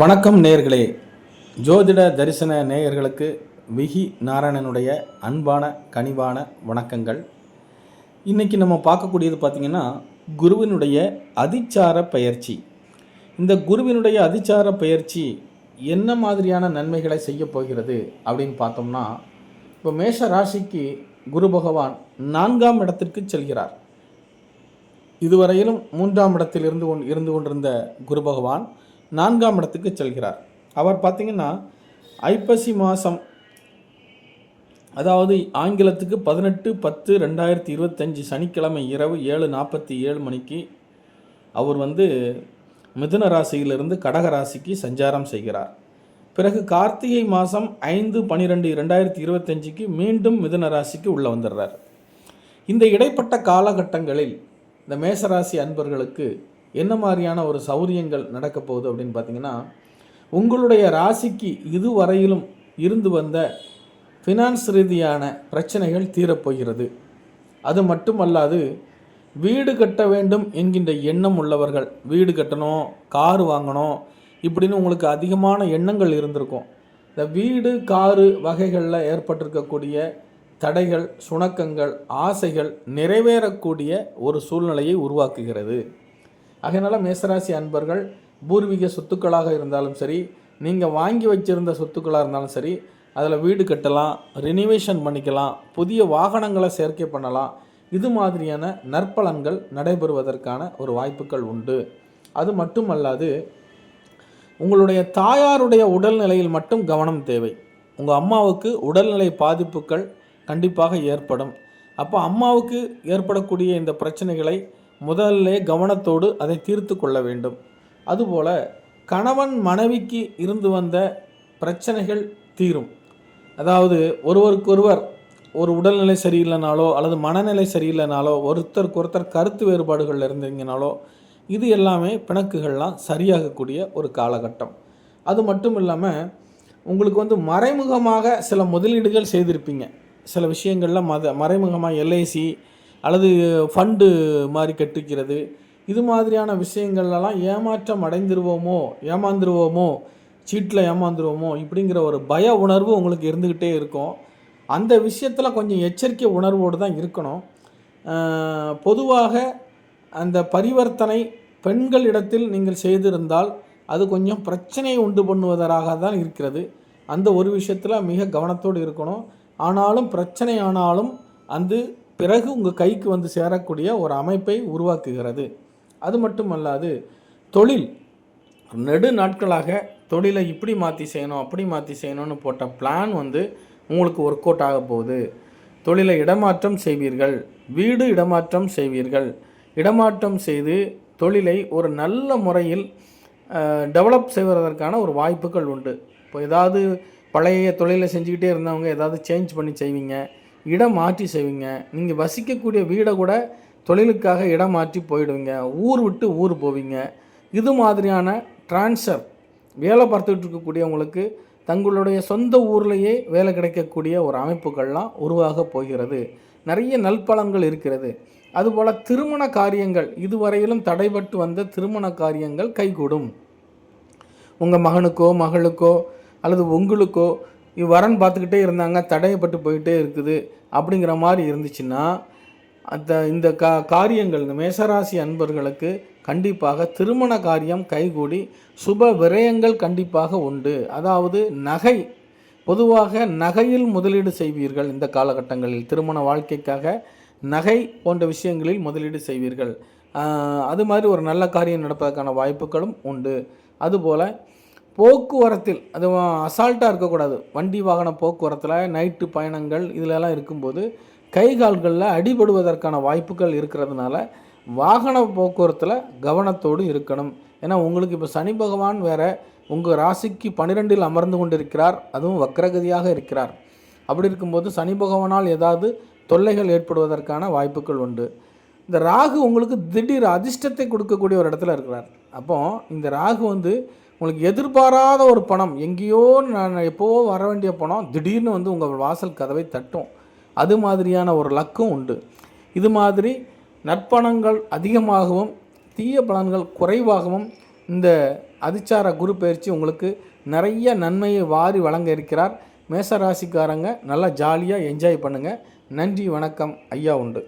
வணக்கம் நேயர்களே. ஜோதிட தரிசன நேயர்களுக்கு விகி நாராயணனுடைய அன்பான கனிவான வணக்கங்கள். இன்றைக்கி நம்ம பார்க்கக்கூடியது பார்த்திங்கன்னா குருவினுடைய அதிச்சார பயிற்சி. இந்த குருவினுடைய அதிச்சார பயிற்சி என்ன மாதிரியான நன்மைகளை செய்ய போகிறது அப்படின்னு பார்த்தோம்னா இப்போ மேஷ ராசிக்கு குரு பகவான் நான்காம் இடத்திற்கு செல்கிறார். இதுவரையிலும் மூன்றாம் இடத்தில் இருந்து கொண்டு இருந்து கொண்டிருந்த குரு பகவான் நான்காம் இடத்துக்கு செல்கிறார். அவர் பார்த்திங்கன்னா ஐப்பசி மாதம் அதாவது ஆங்கிலத்துக்கு பதினெட்டு பத்து ரெண்டாயிரத்தி இருபத்தஞ்சி சனிக்கிழமை இரவு ஏழு நாற்பத்தி ஏழு மணிக்கு அவர் வந்து மிதுன ராசியிலிருந்து கடக ராசிக்கு சஞ்சாரம் செய்கிறார். பிறகு கார்த்திகை மாதம் ஐந்து பன்னிரெண்டு ரெண்டாயிரத்தி இருபத்தஞ்சிக்கு மீண்டும் மிதுன ராசிக்கு உள்ளே வந்துடுறார். இந்த இடைப்பட்ட காலகட்டங்களில் இந்த மேசராசி அன்பர்களுக்கு என்ன மாதிரியான ஒரு சௌரியங்கள் நடக்க போகுது அப்படின்னு பார்த்தீங்கன்னா உங்களுடைய ராசிக்கு இதுவரையிலும் இருந்து வந்த ஃபினான்ஸ் ரீதியான பிரச்சனைகள் தீரப்போகிறது. அது மட்டுமல்லாது வீடு கட்ட வேண்டும் என்கின்ற எண்ணம் உள்ளவர்கள் வீடு கட்டணும் கார் வாங்கணும் இப்படின்னு உங்களுக்கு அதிகமான எண்ணங்கள் இருந்திருக்கும். இந்த வீடு காரு வகைகளில் ஏற்பட்டிருக்கக்கூடிய தடைகள் சுணக்கங்கள் ஆசைகள் நிறைவேறக்கூடிய ஒரு சூழ்நிலையை உருவாக்குகிறது. அதனால் மேசராசி அன்பர்கள் பூர்வீக சொத்துக்களாக இருந்தாலும் சரி நீங்கள் வாங்கி வச்சிருந்த சொத்துக்களாக இருந்தாலும் சரி அதில் வீடு கட்டலாம் ரினிவேஷன் பண்ணிக்கலாம் புதிய வாகனங்களை சேர்க்கை பண்ணலாம். இது மாதிரியான நற்பலன்கள் நடைபெறுவதற்கான ஒரு வாய்ப்புகள் உண்டு. அது மட்டுமல்லாது உங்களுடைய தாயாருடைய உடல்நிலையில் மட்டும் கவனம் தேவை. உங்கள் அம்மாவுக்கு உடல்நிலை பாதிப்புகள் கண்டிப்பாக ஏற்படும். அப்போ அம்மாவுக்கு ஏற்படக்கூடிய இந்த பிரச்சனைகளை முதல்ல கவனத்தோடு அதை தீர்த்து கொள்ள வேண்டும். அதுபோல் கணவன் மனைவிக்கு இருந்து வந்த பிரச்சனைகள் தீரும். அதாவது ஒருவருக்கொருவர் ஒரு உடல்நிலை சரியில்லைனாலோ அல்லது மனநிலை சரியில்லைனாலோ ஒருத்தருக்கு ஒருத்தர் கருத்து வேறுபாடுகள் இருந்தீங்கனாலோ இது எல்லாமே பிணக்குகள்லாம் சரியாகக்கூடிய ஒரு காலகட்டம். அது மட்டும் இல்லாமல் உங்களுக்கு வந்து மறைமுகமாக சில முதலீடுகள் செய்திருப்பீங்க. சில விஷயங்களில் மத மறைமுகமாக எல்ஐசி அல்லது ஃபண்டு மாதிரி கட்டிக்கிறது. இது மாதிரியான விஷயங்கள்லாம் ஏமாற்றம் அடைந்துருவோமோ ஏமாந்துருவோமோ சீட்டில் ஏமாந்துருவோமோ இப்படிங்கிற ஒரு பய உணர்வு உங்களுக்கு இருந்துக்கிட்டே இருக்கும். அந்த விஷயத்தில் கொஞ்சம் எச்சரிக்கை உணர்வோடு தான் இருக்கணும். பொதுவாக அந்த பரிவர்த்தனை பெண்களிடத்தில் நீங்கள் செய்திருந்தால் அது கொஞ்சம் பிரச்சனையை உண்டு பண்ணுவதாக தான் இருக்கிறது. அந்த ஒரு விஷயத்தில் மிக கவனத்தோடு இருக்கணும். ஆனாலும் பிரச்சனை ஆனாலும் அந்த பிறகு உங்கள் கைக்கு வந்து சேரக்கூடிய ஒரு அமைப்பை உருவாக்குகிறது. அது மட்டுமல்லாது தொழில். நெடு நாட்களாக தொழிலை இப்படி மாற்றி செய்யணும் அப்படி மாற்றி செய்யணும்னு போட்ட பிளான் வந்து உங்களுக்கு ஒர்க் அவுட் ஆக போகுது. தொழிலை இடமாற்றம் செய்வீர்கள் வீடு இடமாற்றம் செய்வீர்கள். இடமாற்றம் செய்து தொழிலை ஒரு நல்ல முறையில் டெவலப் செய்வதற்கான ஒரு வாய்ப்புகள் உண்டு. இப்போ ஏதாவது பழைய தொழிலை செஞ்சுக்கிட்டே இருந்தவங்க ஏதாவது சேஞ்ச் பண்ணி செய்வீங்க. இடம் மாற்றி செய்வீங்க. நீங்கள் வசிக்கக்கூடிய வீடை கூட தொழிலுக்காக இடம் மாற்றி போயிடுவீங்க. ஊர் விட்டு ஊர் போவீங்க. இது மாதிரியான ட்ரான்ஸ்ஃபர் வேலை பார்த்துக்கிட்டு இருக்கக்கூடியவங்களுக்கு தங்களுடைய சொந்த ஊர்லேயே வேலை கிடைக்கக்கூடிய ஒரு அமைப்புகள்லாம் உருவாக போகிறது. நிறைய நல்பலன்கள் இருக்கிறது. அதுபோல் திருமண காரியங்கள் இதுவரையிலும் தடைபட்டு வந்த திருமண காரியங்கள் கைகூடும். உங்கள் மகனுக்கோ மகளுக்கோ அல்லது உங்களுக்கோ இவ்வரன் பார்த்துக்கிட்டே இருந்தாங்க தடையப்பட்டு போயிட்டே இருக்குது அப்படிங்கிற மாதிரி இருந்துச்சுன்னா அந்த இந்த கா காரியங்கள் இந்த மேசராசி அன்பர்களுக்கு கண்டிப்பாக திருமண காரியம் கைகூடி சுப விரயங்கள் கண்டிப்பாக உண்டு. அதாவது நகை பொதுவாக நகையில் முதலீடு செய்வீர்கள் இந்த காலகட்டங்களில். திருமண வாழ்க்கைக்காக நகை போன்ற விஷயங்களில் முதலீடு செய்வீர்கள். அது மாதிரி ஒரு நல்ல காரியம் நடப்பதற்கான வாய்ப்புகளும் உண்டு. அதுபோல் போக்குவரத்தில் அது அசால்ட்டாக இருக்கக்கூடாது. வண்டி வாகன போக்குவரத்தில் நைட்டு பயணங்கள் இதிலெல்லாம் இருக்கும்போது கை கால்களில் அடிபடுவதற்கான வாய்ப்புகள் இருக்கிறதுனால வாகன போக்குவரத்தில் கவனத்தோடு இருக்கணும். ஏன்னா உங்களுக்கு இப்போ சனி பகவான் வேறு உங்கள் ராசிக்கு பன்னிரெண்டில் அமர்ந்து கொண்டிருக்கிறார். அதுவும் வக்ரகதியாக இருக்கிறார். அப்படி இருக்கும்போது சனி பகவானால் ஏதாவது தொல்லைகள் ஏற்படுவதற்கான வாய்ப்புகள் உண்டு. இந்த ராகு உங்களுக்கு திடீர் அதிர்ஷ்டத்தை கொடுக்கக்கூடிய ஒரு இடத்துல இருக்கிறார். அப்போ இந்த ராகு வந்து உங்களுக்கு எதிர்பாராத ஒரு பணம் எங்கேயோ நான் எப்போவோ வர வேண்டிய பணம் திடீர்னு வந்து உங்கள் வாசல் கதவை தட்டும். அது மாதிரியான ஒரு லக்கும் உண்டு. இது மாதிரி நற்பணங்கள் அதிகமாகவும் தீய பலன்கள் குறைவாகவும் இந்த அதிச்சார குரு பயிற்சி உங்களுக்கு நிறைய நன்மையை வாரி வழங்க இருக்கிறார். மேசராசிக்காரங்க நல்லா ஜாலியாக என்ஜாய் பண்ணுங்கள் நன்றி வணக்கம். ஐயா உண்டு.